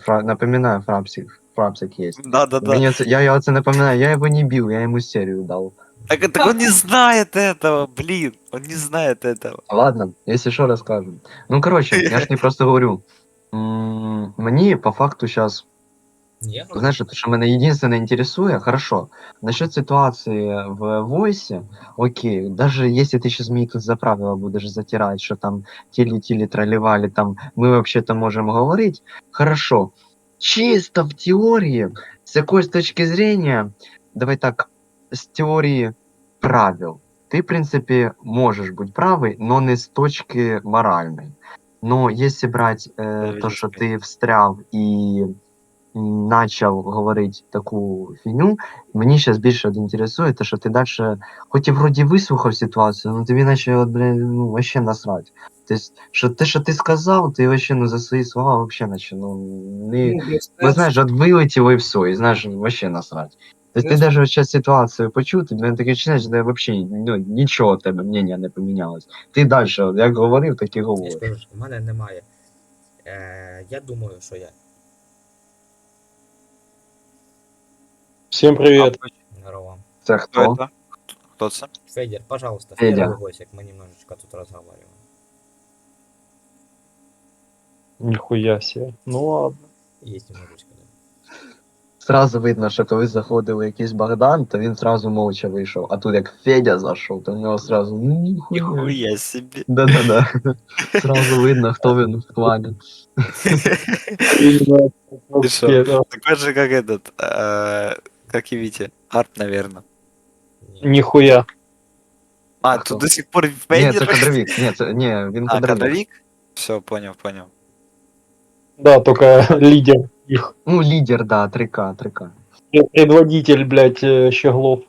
Фра... Напоминаю, фрапсик, фрапсик есть. Да-да-да. Мне це- я его это напоминаю, я его не бил, я ему серию дал. Так, так он не знает этого, блин. Он не знает этого. Ладно, если что, расскажем. Ну, короче, я ж не просто говорю. М, Мені по факту сейчас, Ні, ну, знаешь, то, что меня единственное интересует, хорошо, насчет ситуации в войсе, окей, даже если ты сейчас мне тут за правила будешь затирать, что там тили-тили тролливали, там мы вообще-то можем говорить, хорошо, чисто в теории, с какой с точки зрения, давай так, с теории правил, ты, в принципе, можешь быть правый, но не с точки моральной. Но если брать э, то, что ты встряв и м, начал говорить таку фігню, мені зараз більше інтересує, те, що ти далі, хоч і вроді вислухав ситуацію, ну тобі наче от, блін, ну, вообще насрать. Тобто, що те, що ти сказав, ти вообще, ну, за свої слова вообще наче, ну, не, Ну, ну, знаєш, от вилетіло і все, і знаєш, вообще насрать. Тобто ти навіть зараз ситуацію почув, ти мене таке чинеш, що вообще ну, нічого у тебе мнення не помінялось. Ти далі, як говорив, так і говориш. кажу, мене немає. Е, я думаю, що я Всем привет. здорово. Це Кто хто? это? Кто это? Федір, пожалуйста, в Федя. первый гостик, мы немножечко тут разговариваем. Нихуя себе. Ну ладно. Есть немножечко, да. Сразу видно, що коли заходив якийсь Богдан, то він сразу мовча вийшов. А тут як Федя зайшов, то в нього сразу ну ніхуя. Нихуя себе. Да-да-да. Сразу видно, хто він в плані. Ты шо? Такой же, как этот, э, как и Витя. Арт, наверное. Не, Нихуя. А, Кто? тут до сих пор Ні, Федір? це кадровік. Ні, це ні, він А, кадровік. кадровик? Все, понял, понял. Да, только лидер их. Ну, лідер, да, 3К, 3К. Предводитель, блядь, э, Щеглов.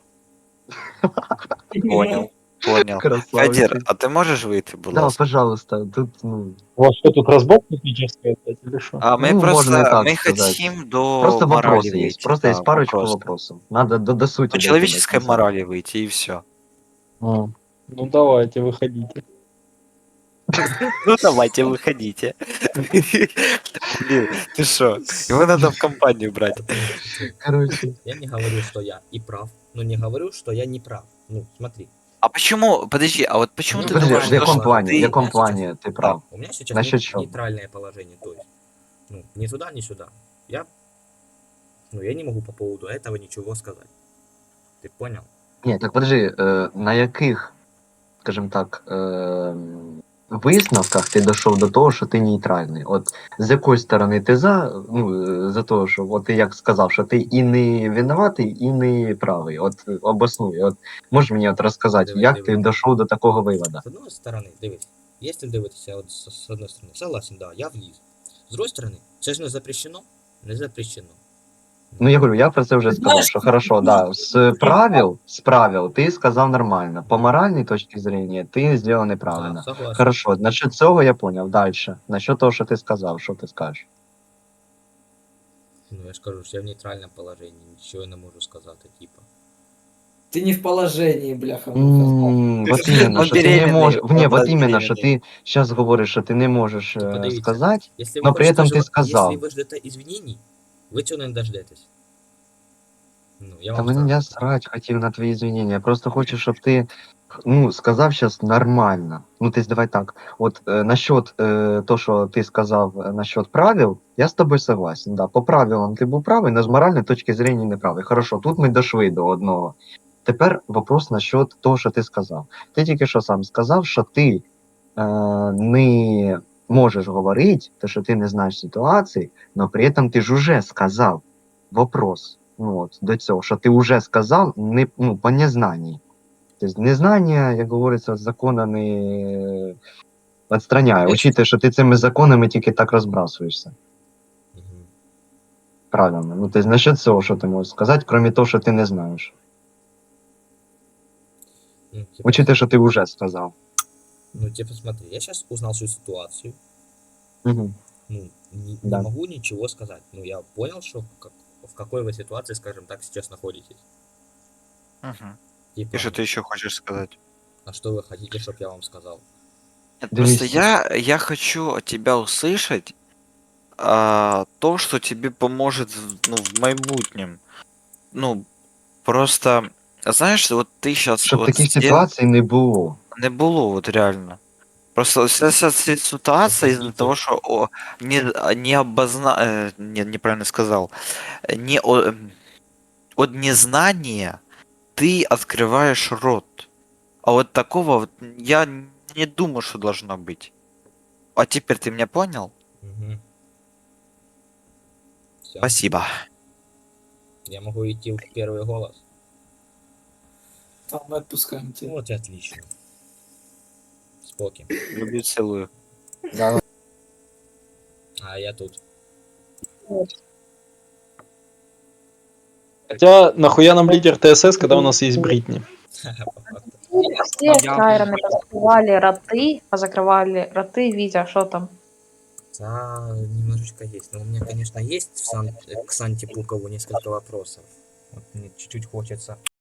Понял, понял. Федір, а ти можеш вийти, будь Да, ласка? пожалуйста, тут, ну, У вас что, тут разбор технический опять или что? А ми Ну, просто так ми сказати. хотим до просто морали вопросы выйти, есть. Просто да, есть парочку вопрос. вопросов. Надо до, до сути. По дойти человеческой до конца. морали выйти, и все. А, Ну давайте, выходите. Ну давайте, выходите. Блин, ты шо? Его надо в компанию брать. Короче, Я не говорю, что я и прав, но не говорю, что я не прав. Ну, смотри. А почему, подожди, а вот почему Ну, ты подожди, думаешь, в что плане, ты- в я плане ты прав? У меня сейчас Насчет нет- чего? нейтральное положение, то есть, ну, ни туда, ни сюда. Я, ну, я не могу по поводу этого ничего сказать. Ты понял? Ні, так подожди, е, на яких, скажімо так, е, висновках ти дійшов до того, що ти нейтральний? От з якої сторони ти за, ну, е, за того, що от ти як сказав, що ти і не винуватий, і не правий. От е, обоснуй. От можеш мені от розказати, Диви, як диви. ти дійшов до такого виводу? С одной стороны, дивись, если дивитися от с, с одной стороны, согласен, да, я вліз. С другой стороны, це ж не запрещено, не запрещено. Ну я говорю, я про це вже сказав, Знаєш, що хорошо, да, з правил, з правил ти сказав нормально. По моральній точці зрения ти зробив неправильно. Да, согласен. Хорошо, насчет цього я понял. Дальше. Насчет того, що ти сказав, що ти скажеш? Ну, я ж кажу, що я в нейтральному положенні, нічого не можу сказати, типа. Ты не в положении, бляха. М, Вот именно, Он що ти не беременний, можеш. он Ні, вот зараз іменно, що беременний. ти зараз говориш, що ти не можеш Ти е, подивіться. сказати. Если Но ви при хочете этом ти жива- сказав. Если ви ждете извинений, ви цього не дождетесь. Ну, я Та вам мені я срать хотів на твої звінення. Я просто хочу, щоб ти ну, сказав зараз нормально. Ну, ти давай так. От е, насчет е, то, що ти сказав е, насчет правил, я з тобою согласен. Да. По правилам ти був правий, но з моральної точки зрения не правий. Хорошо, тут ми дошли до одного. Тепер вопрос насчет того, що ти сказав. Ти тільки що сам сказав, що ти е, не можеш говорити, то що ти не знаєш ситуації, але при этом ти ж уже сказав вопрос ну, от, до цього, що ти вже сказав не, ну, по незнанні. Тобто незнання, як говориться, від закона не відстраняє. Учитує, що ти цими законами тільки так розбрасуєшся. Правильно. Ну, тобто, насчет цього, що ти можеш сказати, крім того, що ти не знаєш. Ну, типа, Учитує, що ти вже сказав. Ну, типа, смотри, я сейчас узнал всю ситуацию, Угу. ну, не, Да. не могу ничего сказать. Ну, я понял, что как, в какой вы ситуации, скажем так, сейчас находитесь. Мгм. Типа, И что ты еще хочешь сказать? а что вы хотите, чтобы я вам сказал? Нет, просто я, я хочу от тебя услышать, а, то, что тебе поможет в- ну, в майбутнем. Ну, просто, знаешь, вот ты сейчас Щоб вот таких сделал- ситуацій не було. Не было, вот реально. Просто вся, вся, вся ситуация из-за того, что о, не, не обозна... э, Не, неправильно сказал. Не, о- от незнания ты открываешь рот. А вот такого вот я не думаю, что должно быть. А теперь ты меня понял? Угу. Спасибо. Я могу идти в первый голос. Там мы отпускаем тебя. Вот и отлично. Споки. Люблю, целую. А я тут. Хотя, нахуя нам лидер ТСС, когда у нас есть Бритни? Все с Кайрами позакрывали роты, позакрывали роты, Витя, что там? Да, немножечко есть. Но у меня, конечно, есть в Сан... к Санте Пукову несколько вопросов. Вот мне чуть-чуть хочется